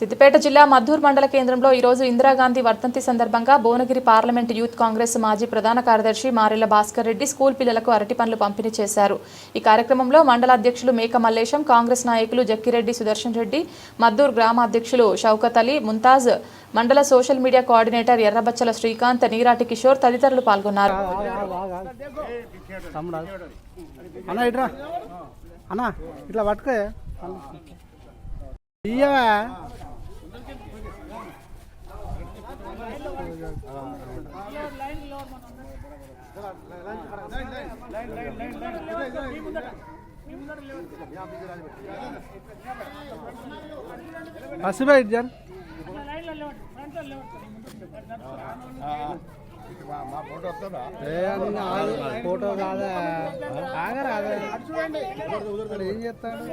సిద్దిపేట జిల్లా మద్దూర్ మండల కేంద్రంలో ఈరోజు ఇందిరాగాంధీ వర్ధంతి సందర్భంగా భువనగిరి పార్లమెంటు యూత్ కాంగ్రెస్ మాజీ ప్రధాన కార్యదర్శి మారెళ్ళ భాస్కర్ రెడ్డి స్కూల్ పిల్లలకు అరటి పండ్లు పంపిణీ చేశారు. ఈ కార్యక్రమంలో మండల అధ్యక్షులు మేక మల్లేశం కాంగ్రెస్ నాయకులు జక్కిరెడ్డి సుదర్శన్ రెడ్డి మద్దూర్ గ్రామ అధ్యక్షులు షౌకత్ అలీ ముంతాజ్ మండల social media coordinator Errabachala Srikanth Neerati Kishore తదితరులు పాల్గొన్నారు. అన్న ఇట్లా పట్టుకో. ఇయ్యవా హసిబా ఫోటో కాదా? ఆగరా ఏం చేస్తాడు?